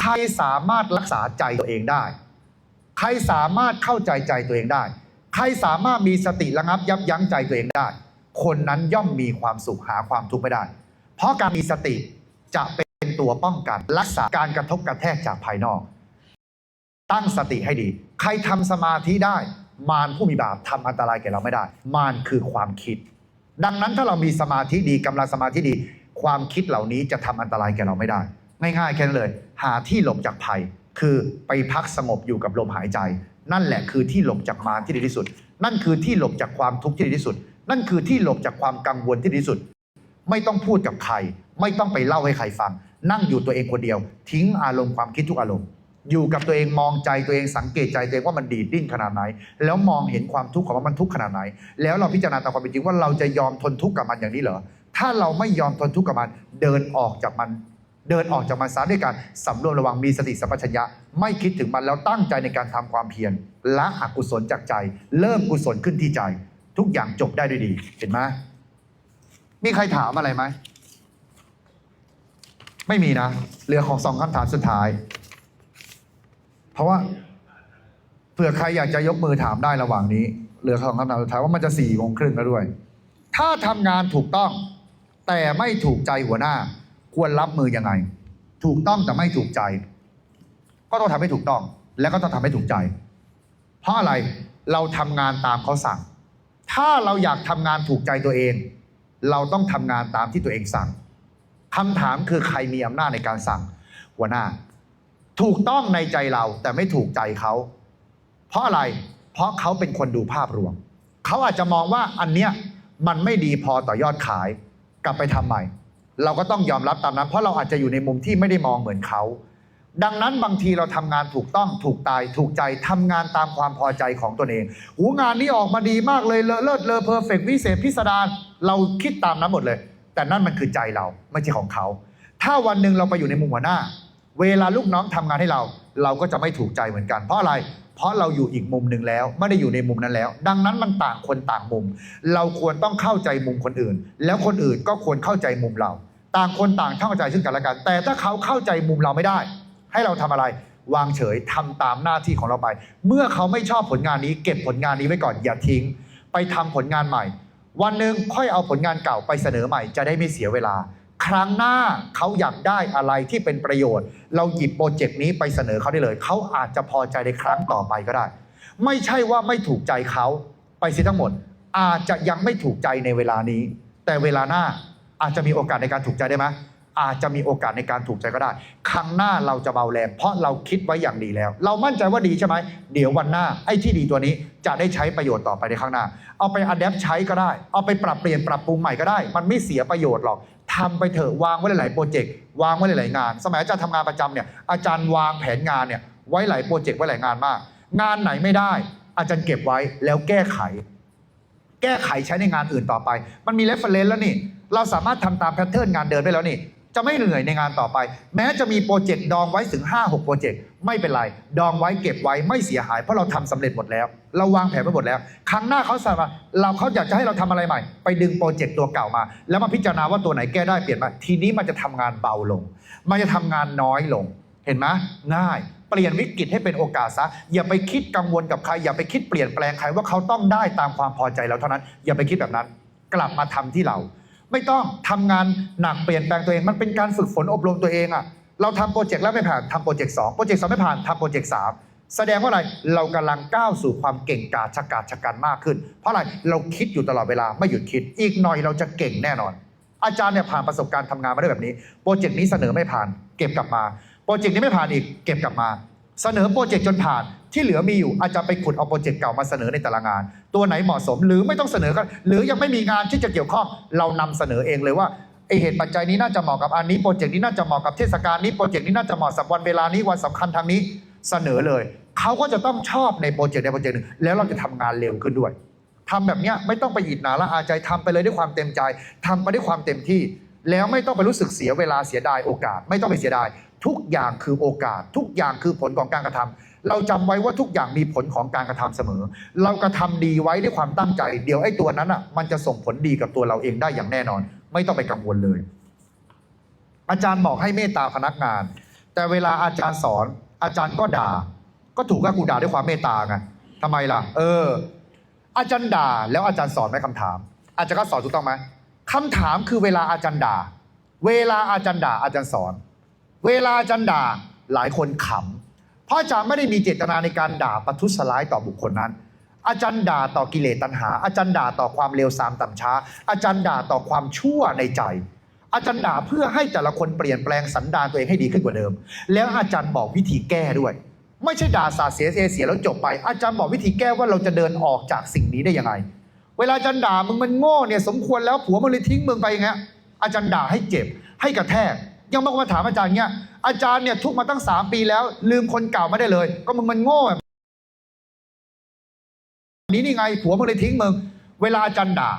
ใครสามารถรักษาใจตัวเองได้ ใครสามารถเข้าใจใจตัวเองได้ ใครสามารถมีสติระงับยับยั้งใจตัวเองได้ คนนั้นย่อมมีความสุขหาความทุกข์ไม่ได้ เพราะการมีสติจะเป็นตัวป้องกัน รักษาการกระทบกระแทกจากภายนอก ตั้งสติให้ดี ใครทำสมาธิได้ มารผู้มีบาปทำอันตรายแก่เราไม่ได้ มารคือความคิด ดังนั้นถ้าเรามีสมาธิดีกำลังสมาธิดี ความคิดเหล่านี้จะทำอันตรายแก่เราไม่ได้ ง่ายๆแค่นั้นเลย หาที่หลบจากภัย คือไปพักสงบอยู่กับลมหายใจ นั่นแหละคือที่หลบจากมารที่ดีที่สุด นั่นคือที่หลบจากความทุกข์ที่ดีที่สุด นั่นคือที่หลบจากความกังวลที่ดีที่สุด ไม่ต้องพูดกับใคร ไม่ต้องไปเล่าให้ใครฟัง นั่งอยู่ตัวเองคนเดียว ทิ้งอารมณ์ความคิดทุกอารมณ์อยู่กับตัวเองมองใจตัวเองสังเกตใจตัวเองว่ามันดีดดิ้นขนาดไหน แล้วมองเห็นความทุกข์ของมันทุกข์ขนาดไหน แล้วเราพิจารณาตามความเป็นจริงว่าเราจะยอมทนทุกข์กับมันอย่างนี้เหรอถ้าเราไม่ยอมทนทุกข์กับมันเดินออกจากมัน เดินออกจากมันซะด้วยการสำรวมระวังมีสติสัมปชัญญะ ไม่คิดถึงมันแล้วตั้งใจในการทำความเพียรละอกุศลจากใจ เริ่มกุศลขึ้นที่ใจ ทุกอย่างจบได้ด้วยดี เห็นไหมมีใครถามอะไรไหมไม่มีนะเหลือของสองคำถามสุดท้าย เพราะว่าเผื่อใครอยากจะยกมือถามได้ระหว่างนี้เหลือของคำถามสุดท้ายว่ามันจะสี่โมงครึ่งแล้วด้วย ถ้าทำงานถูกต้อง แต่ไม่ถูกใจหัวหน้า ควรรับมือยังไง ถูกต้องแต่ไม่ถูกใจ ก็ต้องทำให้ถูกต้อง และก็ต้องทำให้ถูกใจ เพราะอะไรเราทำงานตามเขาสั่ง ถ้าเราอยากทำงานถูกใจตัวเอง เราต้องทำงานตามที่ตัวเองสั่งคำถามคือใครมีอำนาจในการสั่ง หัวหน้า ถูกต้องในใจเราแต่ไม่ถูกใจเขา เพราะอะไร เพราะเขาเป็นคนดูภาพรวม เขาอาจจะมองว่าอันเนี้ยมันไม่ดีพอต่อยอดขาย กลับไปทำใหม่ เราก็ต้องยอมรับตามนั้น เพราะเราอาจจะอยู่ในมุมที่ไม่ได้มองเหมือนเขา ดังนั้นบางทีเราทำงานถูกต้องถูกตายถูกใจทำงานตามความพอใจของตนเอง หูงานนี้ออกมาดีมากเลยเลอเลิศเลอเพอร์เฟกวิเศษพิสดารเราคิดตามนั้นหมดเลย แต่นั่นมันคือใจเราไม่ใช่ของเขา ถ้าวันหนึ่งเราไปอยู่ในมุมหัวหน้า เวลาลูกน้องทำงานให้เรา เราก็จะไม่ถูกใจเหมือนกัน เพราะอะไร เพราะเราอยู่อีกมุมหนึ่งแล้ว ไม่ได้อยู่ในมุมนั้นแล้ว ดังนั้นมันต่างคนต่างมุม เราควรต้องเข้าใจมุมคนอื่น แล้วคนอื่นก็ควรเข้าใจมุมเรา ต่างคนต่างเข้าใจซึ่งกันและกัน แต่ถ้าเขาเข้าใจมุมเราไม่ได้ ให้เราทำอะไร วางเฉยทำตามหน้าที่ของเราไป เมื่อเขาไม่ชอบผลงานนี้ เก็บผลงานนี้ไว้ก่อนอย่าทิ้ง ไปทำผลงานใหม่ วันหนึ่งค่อยเอาผลงานเก่าไปเสนอใหม่จะได้ไม่เสียเวลา ครั้งหน้าเขาอยากได้อะไรที่เป็นประโยชน์ เราหยิบโปรเจกต์นี้ไปเสนอเขาได้เลย เขาอาจจะพอใจในครั้งต่อไปก็ได้ ไม่ใช่ว่าไม่ถูกใจเขาไปสิทั้งหมด อาจจะยังไม่ถูกใจในเวลานี้ แต่เวลาหน้าอาจจะมีโอกาสในการถูกใจได้ไหมอาจจะมีโอกาสในการถูกใจก็ได้ ครั้งหน้าเราจะเบาแรงเพราะเราคิดไว้อย่างดีแล้ว เรามั่นใจว่าดีใช่ไหม เดี๋ยววันหน้าไอ้ที่ดีตัวนี้จะได้ใช้ประโยชน์ต่อไปในข้างหน้า เอาไปอัดแอปใช้ก็ได้ เอาไปปรับเปลี่ยนปรับปรุงใหม่ก็ได้ มันไม่เสียประโยชน์หรอก ทำไปเถอะวางไว้หลายๆโปรเจกต์วางไว้หลายๆงาน สมัยอาจารย์ทำงานประจำเนี่ยอาจารย์วางแผนงานเนี่ยไว้หลายโปรเจกต์ไว้หลายงานมาก งานไหนไม่ได้ อาจารย์เก็บไว้แล้วแก้ไข แก้ไขใช้ในงานอื่นต่อไป มันมีเรฟเฟรนซ์แล้วนี่ เราสามารถทำตามแพทเทิร์นงานเดินได้แล้วนี่ จะไม่เหนื่อยในงานต่อไป แม้จะมีโปรเจกต์ดองไว้ถึง 5 6 โปรเจกต์ไม่เป็นไร ดองไว้เก็บไว้ไม่เสียหาย เพราะเราทำสำเร็จหมดแล้ว เราวางแผนไว้หมดแล้ว ครั้งหน้าเขาสามารถเราเขาอยากจะให้เราทำอะไรใหม่ ไปดึงโปรเจกต์ตัวเก่ามา แล้วมาพิจารณาว่าตัวไหนแก้ได้เปลี่ยนมาทีนี้มันจะทำงานเบาลง มันจะทำงานน้อยลง เห็นไหมง่ายเปลี่ยนวิกฤตให้เป็นโอกาสซะอย่าไปคิดกังวลกับใคร อย่าไปคิดเปลี่ยนแปลงใครว่าเขาต้องได้ตามความพอใจเราเท่านั้น อย่าไปคิดแบบนั้น กลับมาทำที่เรา ไม่ต้องทำงานหนักเปลี่ยนแปลงตัวเอง มันเป็นการฝึกฝนอบรมตัวเองอะเราทำโปรเจกต์แล้วไม่ผ่านทำโปรเจกต์สองโปรเจกต์สองไม่ผ่านทำโปรเจกต์สามแสดงว่าอะไรเรากำลังก้าวสู่ความเก่งกาจชะกาจชะกันมากขึ้น เพราะอะไรเราคิดอยู่ตลอดเวลาไม่หยุดคิด อีกหน่อยเราจะเก่งแน่นอน อาจารย์เนี่ยผ่านประสบการณ์ทำงานมาได้แบบนี้โปรเจกต์นี้เสนอไม่ผ่าน เก็บกลับมาโปรเจกต์นี้ไม่ผ่านอีก เก็บกลับมา เสนอโปรเจกต์จนผ่าน ที่เหลือมีอยู่อาจจะไปขุดเอาโปรเจกต์เก่ามาเสนอในแต่ละงาน ตัวไหนเหมาะสมหรือไม่ต้องเสนอก็หรือยังไม่มีงานที่จะเกี่ยวข้องเรานำเสนอเองเลยว่าไอเหตุปัจจัยนี้น่าจะเหมาะกับอันนี้โปรเจกต์นี้น่าจะเหมาะกับเทศกาลนี้โปรเจกต์นี้น่าจะเหมาะกับวันเวลานี้วันสำคัญทางนี้เสนอเลยเขาก็จะต้องชอบในโปรเจกต์ในโปรเจกต์หนึ่งแล้วเราจะทำงานเร็วขึ้นด้วยทำแบบเนี้ยไม่ต้องไปหยิดหนาละอาใจทำไปเลยด้วยความเต็มใจทำไปด้วยความเต็มที่ แล้วไม่ต้องไปรู้สึกเสียเวลาเสียดายโอกาส ไม่ต้องไปเสียดาย ทุกอย่างคือโอกาส ทุกอย่างคือผลของการกระทำ เราจำไว้ว่าทุกอย่างมีผลของการกระทำเสมอ เรากระทำดีไว้ด้วยความตั้งใจ เดี๋ยวไอ้ตัวนั้นอะ มันจะส่งผลดีกับตัวเราเองได้อย่างแน่นอน ไม่ต้องไปกังวลเลย อาจารย์บอกให้เมตตาพนักงาน แต่เวลาอาจารย์สอน อาจารย์ก็ด่า ก็ถูกก็กูด่าด้วยความเมตตาไงทำไมล่ะ เออ อาจารย์ด่า แล้วอาจารย์สอนไหมคำถาม อาจารย์ก็สอนถูกต้องไหมคำถามคือเวลาอาจารย์ด่า เวลาอาจารย์ด่าอาจารย์สอน เวลาอาจารย์ด่าหลายคนขำ เพราะอาจารย์ไม่ได้มีเจตนาในการด่าประทุษร้ายต่อบุคคลนั้น อาจารย์ด่าต่อกิเลสตัณหา อาจารย์ด่าต่อความเลวทรามต่ำช้า อาจารย์ด่าต่อความชั่วในใจ อาจารย์ด่าเพื่อให้แต่ละคนเปลี่ยนแปลงสันดานตัวเองให้ดีขึ้นกว่าเดิม แล้วอาจารย์บอกวิธีแก้ด้วย ไม่ใช่ด่าสาเสียเสียเสียแล้วจบไป อาจารย์บอกวิธีแก้ว่าเราจะเดินออกจากสิ่งนี้ได้ยังไง เวลาอาจารย์ด่ามึงมันโง่เนี่ยสมควรแล้วผัวมันเลยทิ้งมึงไปอย่างเงี้ยอาจารย์ด่าให้เจ็บให้กระแทก ยังมามาถามอาจารย์เงี้ยอาจารย์เนี่ยทุกมาตั้งสามปีแล้ว ลืมคนเก่าไม่ได้เลย ก็มึงมันโง่แบบนี้นี่ไงผัวมึงเลยทิ้งมึงเวลาอาจารย์ด่า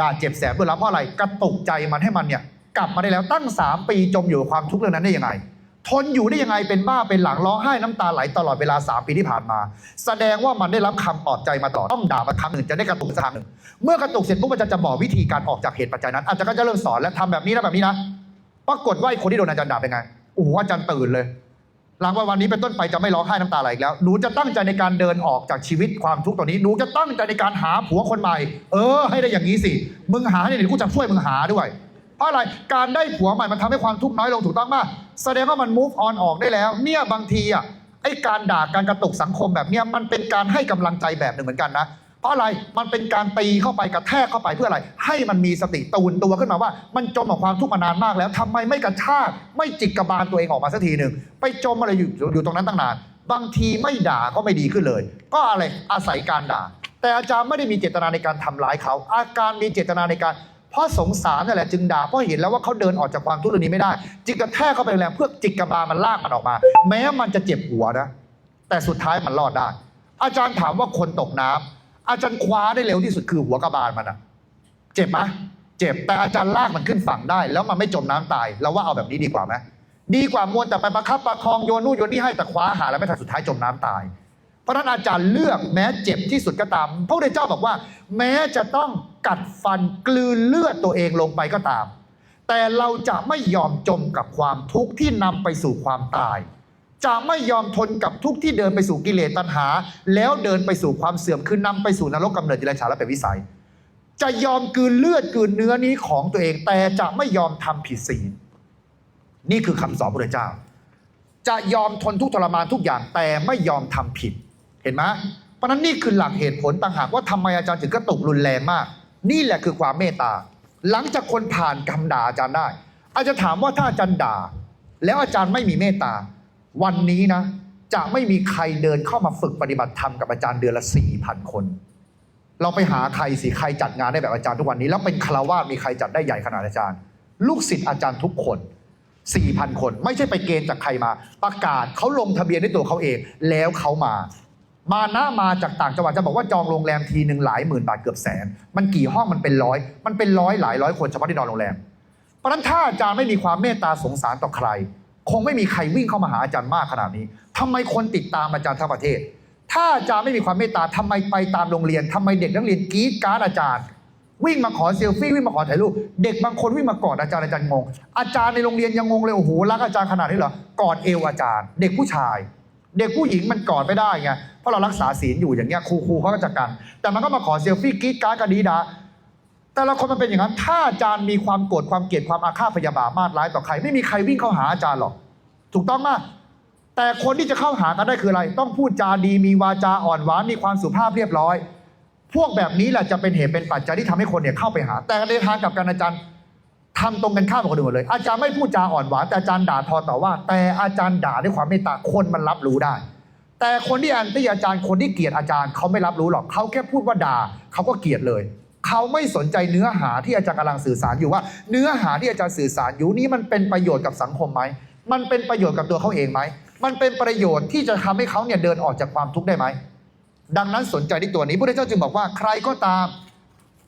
ด่าเจ็บแสบเวลาเพราะอะไรกระตุกใจมันให้มันเนี่ย กลับมาได้แล้วตั้งสามปีจมอยู่กับความทุกข์เรื่องนั้นได้ยังไงทนอยู่ได้ยังไงเป็นบ้าเป็นหลังร้องไห้น้ำตาไหลตลอดเวลาสามปีที่ผ่านมา แสดงว่ามันได้รับคำปลอบใจมาต่อต้องด่ามาครั้งหนึ่งจะได้กระตุกสักครั้งหนึ่งเมื่อกระตุกเสร็จปุ๊บมันจะจะบอกวิธีการออกจากเหตุปัจจัยนั้นอาจารย์ก็จะเริ่มสอนและทำแบบนี้นะแบบนี้นะ ปรากฏว่าไอ้คนที่โดนอาจารย์ด่าเป็นไงโอ้โหอาจารย์ตื่นเลยหลังวันวันนี้เป็นต้นไปจะไม่ร้องไห้น้ำตาไหลอีกแล้ว หนูจะตั้งใจในการเดินออกจากชีวิตความทุกข์ตอนนี้ หนูจะตั้งใจในการหาผัวคนใหม่ เออ ให้ได้อย่างนี้สิ มึงหาให้เดี๋ยวกูจะช่วยมึงหาด้วย เพราะอะไร การได้ผัวใหม่มันทำให้ความทุกข์น้อยลงถูกต้องป่ะ แสดงว่ามัน move on ออกได้แล้ว เนี่ยบางทีอะ ไอ้การด่าการกระตุกสังคมแบบเนี้ยมันเป็นการให้กำลังใจแบบหนึ่งเหมือนกันนะ เพราะอะไรมันเป็นการตีเข้าไปกระแทกเข้าไปเพื่ออะไร ให้มันมีสติตูนตัวขึ้นมาว่า มันจมกับความทุกข์มานานมากแล้วทำไมไม่กระชากไม่จิกกระบาลตัวเองออกมาสักทีหนึ่งไปจมอะไรอยู่อยู่ตรงนั้นตั้งนานบางทีไม่ด่าก็ไม่ดีขึ้นเลย ก็อะไรอาศัยการด่า แต่อาจารย์ไม่ได้มีเจตนาในการทำร้ายเขา อาการมีเจตนาในการเพราะสงสารนั่นแหละจึงด่าเพราะเห็นแล้วว่าเขาเดินออกจากความทุกข์นี้ไม่ได้ จิกกระแทกเข้าไปแรงเพื่อจิกกระบาลมันลากมันออกมา แม้มันจะเจ็บหัวนะแต่สุดท้ายมันรอดได้ อาจารย์ถามว่าคนตกน้ำ อาจารย์คว้าได้เร็วที่สุดคือหัวกระบาลมันอะเจ็บไหมเจ็บแต่อาจารย์ลากมันขึ้นฝั่งได้ แล้วมันไม่จมน้ำตายเราว่าเอาแบบนี้ดีกว่าไหมดีกว่ามัวแต่ไปประคับประคองโยนนู่นโยนนี่ให้แต่คว้าหาแล้วไม่ทันสุดท้ายจมน้ำตาย เพราะนั้นอาจารย์เลือกแม้เจ็บที่สุดก็ตามพระพุทธเจ้าบอกว่า แม้จะต้องกัดฟันกลืนเลือดตัวเองลงไปก็ตาม แต่เราจะไม่ยอมจมกับความทุกข์ที่นำไปสู่ความตาย จะไม่ยอมทนกับทุกที่เดินไปสู่กิเลสตัณหา แล้วเดินไปสู่ความเสื่อมคือนำไปสู่นรกกำเนิดจิรัฉาและเป็นวิสัย จะยอมกืนเลือดกืนเนื้อนี้ของตัวเอง แต่จะไม่ยอมทำผิดศีลนี่คือคำสอนพระเจ้า จะยอมทนทุกทรมานทุกอย่างแต่ไม่ยอมทำผิด เห็นไหมเพราะนั้นนี่คือหลักเหตุผลต่างหากว่าทำไมอาจารย์ถึงกระตุกรุนแรงมาก นี่แหละคือความเมตตา หลังจากคนผ่านคำด่าอาจารย์ได้ อาจจะถามว่าถ้าอาจารย์ด่า แล้วอาจารย์ไม่มีเมตตา วันนี้นะ จะไม่มีใครเดินเข้ามาฝึกปฏิบัติธรรมกับอาจารย์เดือนละสี่พันคน เราไปหาใครสิใครจัดงานได้แบบอาจารย์ทุกวันนี้ แล้วเป็นคารวาสมีใครจัดได้ใหญ่ขนาดอาจารย์ ลูกศิษย์อาจารย์ทุกคน4,000 คน ไม่ใช่ไปเกณฑ์จากใครมา ประกาศเขาลงทะเบียนด้วยตัวเขาเอง แล้วเขามา มาหน้ามาจากต่างจังหวัดจะบอกว่าจองโรงแรมทีหนึ่งหลายหมื่นบาทเกือบแสน มันกี่ห้องมันเป็นร้อย มันเป็นร้อยหลายร้อยคนเฉพาะที่นอนโรงแรมเพราะฉะนั้นถ้าอาจารย์ไม่มีความเมตตาสงสารต่อใคร คงไม่มีใครวิ่งเข้ามาหาอาจารย์มากขนาดนี้ทำไมคนติดตามอาจารย์ทั้งประเทศ ถ้าอาจารย์ไม่มีความเมตตาทำไมไปตามโรงเรียนทำไมเด็กนักเรียนกรี๊ดการ์ดอาจารย์ วิ่งมาขอเซลฟี่วิ่งมาขอถ่ายรูปเด็กบางคนวิ่งมากอดอาจารย์อาจารย์งง อาจารย์ในโรงเรียนยังงงเลยโอ้โหรักอาจารย์ขนาดนี้เหรอกอดเอวอาจารย์ เด็กผู้ชาย เด็กผู้หญิงมันกอดไม่ได้ไงเพราะเรารักษาศีลอยู่อย่างเงี้ยครูครูเขาก็จัดการแต่มันก็มาขอเซลฟี่กรี๊ดการ์ดกันดีดาแต่ละคนมันเป็นอย่างนั้น ถ้าอาจารย์มีความโกรธความเกลียดความอาฆาตพยาบาทมาดร้ายต่อใคร ไม่มีใครวิ่งเข้าหาอาจารย์หรอก ถูกต้องมาก แต่คนที่จะเข้าหากันได้คืออะไร ต้องพูดจาดีมีวาจาอ่อนหวานมีความสุภาพเรียบร้อย พวกแบบนี้แหละจะเป็นเหตุเป็นปัจจัยที่ทำให้คนเนี่ยเข้าไปหา แต่ในทางกับกันอาจารย์ทำตรงกันข้ามกับคนอื่นหมดเลย อาจารย์ไม่พูดจาอ่อนหวานแต่อาจารย์ด่าทอต่อว่า แต่อาจารย์ด่าด้วยความเมตตาคนมันรับรู้ได้ แต่คนที่แอนตี้อาจารย์คนที่เกลียดอาจารย์เขาไม่รับรู้หรอกเขาแค่พูดว่าด่าเขาก็เกลียดเลยเขาไม่สนใจเนื้อหาที่อาจารย์กำลังสื่อสารอยู่ว่า เนื้อหาที่อาจารย์สื่อสารอยู่นี้มันเป็นประโยชน์กับสังคมไหม มันเป็นประโยชน์กับตัวเขาเองไหม มันเป็นประโยชน์ที่จะทำให้เขาเนี่ยเดินออกจากความทุกข์ได้ไหม ดังนั้นสนใจที่ตัวนี้พระเจ้าจึงบอกว่าใครก็ตาม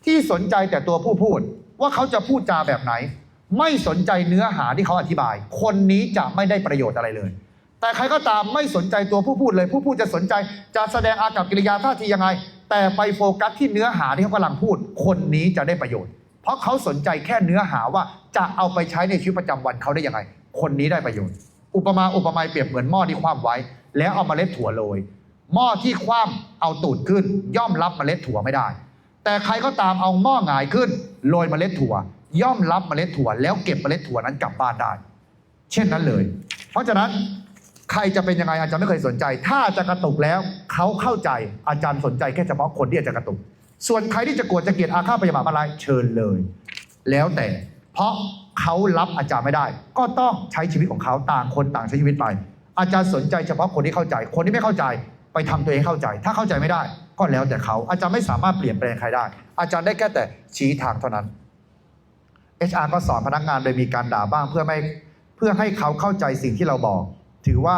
ที่สนใจแต่ตัวผู้พูด ว่าเขาจะพูดจาแบบไหน ไม่สนใจเนื้อหาที่เขาอธิบาย คนนี้จะไม่ได้ประโยชน์อะไรเลย แต่ใครก็ตามไม่สนใจตัวผู้พูดเลย ผู้พูดจะสนใจจะแสดงอากับกิริยาท่าทียังไง แต่ไปโฟกัสที่เนื้อหาที่เขากำลังพูด คนนี้จะได้ประโยชน์ เพราะเขาสนใจแค่เนื้อหาว่าจะเอาไปใช้ในชีวิตประจำวันเขาได้ยังไง คนนี้ได้ประโยชน์ อุปมาอุปไมยเปรียบเหมือนหม้อที่คว่ำไว้ แล้วเอาเมล็ดถั่วโรยหม้อที่คว่ำเอาตูดขึ้น ย่อมรับเมล็ดถั่วไม่ได้ แต่ใครก็ตามเอาหม้อหงายขึ้นโรยเมล็ดถั่ว ย่อมรับเมล็ดถั่ว แล้วเก็บเมล็ดถั่วนั้นกลับบ้านได้ เช่นนั้นเลย เพราะฉะนั้นใครจะเป็นยังไงอาจารย์ไม่เคยสนใจ ถ้าอาจารย์กระตุกแล้ว เขาเข้าใจอาจารย์สนใจแค่เฉพาะคนที่อาจารย์กระตุก ส่วนใครที่จะโกรธจะเกลียดอาฆาตพยาบาทอะไรเชิญเลย แล้วแต่เพราะ เขารับอาจารย์ไม่ได้ ก็ต้องใช้ชีวิตของเขาต่างคนต่างใช้ชีวิตไป อาจารย์สนใจเฉพาะคนที่เข้าใจ คนที่ไม่เข้าใจ ไปทำตัวเองเข้าใจ ถ้าเข้าใจไม่ได้ ก็แล้วแต่เขาอาจารย์ไม่สามารถเปลี่ยนแปลงใครได้ อาจารย์ได้แค่แต่ชี้ทางเท่านั้น HR ก็สอนพนักงานโดยมีการด่าบ้างเพื่อไม่เพื่อให้เขาเข้าใจสิ่งที่เราบอก ถือว่า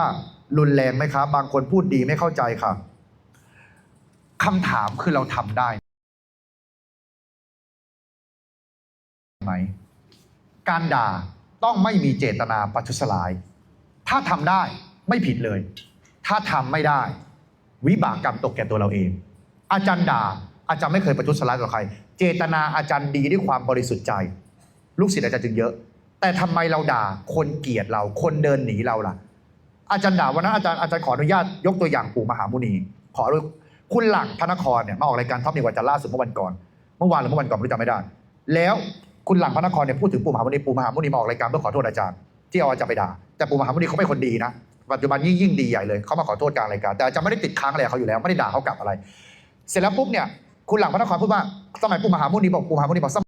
รุนแรงไหมครับบางคนพูดดีไม่เข้าใจค่ะคำถามคือเราทำได้ไหม การด่าต้องไม่มีเจตนาประทุษร้าย ถ้าทำได้ไม่ผิดเลย ถ้าทำไม่ได้ วิบากกรรมตกแก่ตัวเราเอง อาจารย์ด่าอาจารย์ไม่เคยประทุษร้ายต่อใคร เจตนาอาจารย์ดีด้วยความบริสุทธิ์ใจ ลูกศิษย์อาจารย์จึงเยอะ แต่ทำไมเราด่าคนเกลียดเรา คนเดินหนีเราล่ะ อาจารย์ด่าวันนั้นอาจารย์อาจารย์ขออนุญาตยกตัวอย่างปู่มหามุนี ขอด้วยคุณหลังพระนครเนี่ยมาออกรายการท็อปนิวอาจารย์ล่าสุดเมื่อวันก่อน เมื่อวานหรือเมื่อวันก่อนไม่รู้จำไม่ได้ แล้ว คุณหลังพระนครเนี่ยพูดถึงปู่มหามุนีปู่มหามุนีมาออกรายการเพื่อขอโทษอาจารย์ที่เอาอาจารย์ไปด่าแต่ปู่มหามุนีเขาไม่คนดีนะปัจจุบันยิ่งยิ่งดีใหญ่เลยเขามาขอโทษกลารรายการแต่อาจารย์ไม่ได้ติดค้างอะไรเขาอยู่แล้วไม่ได้ด่าเขากลับอะไร เสร็จแล้วปุ๊บเนี่ยคุณหลังพระนครพูดว่าสมัยปู่มหามุนีบอกปู่มหามุนีบอกสมัย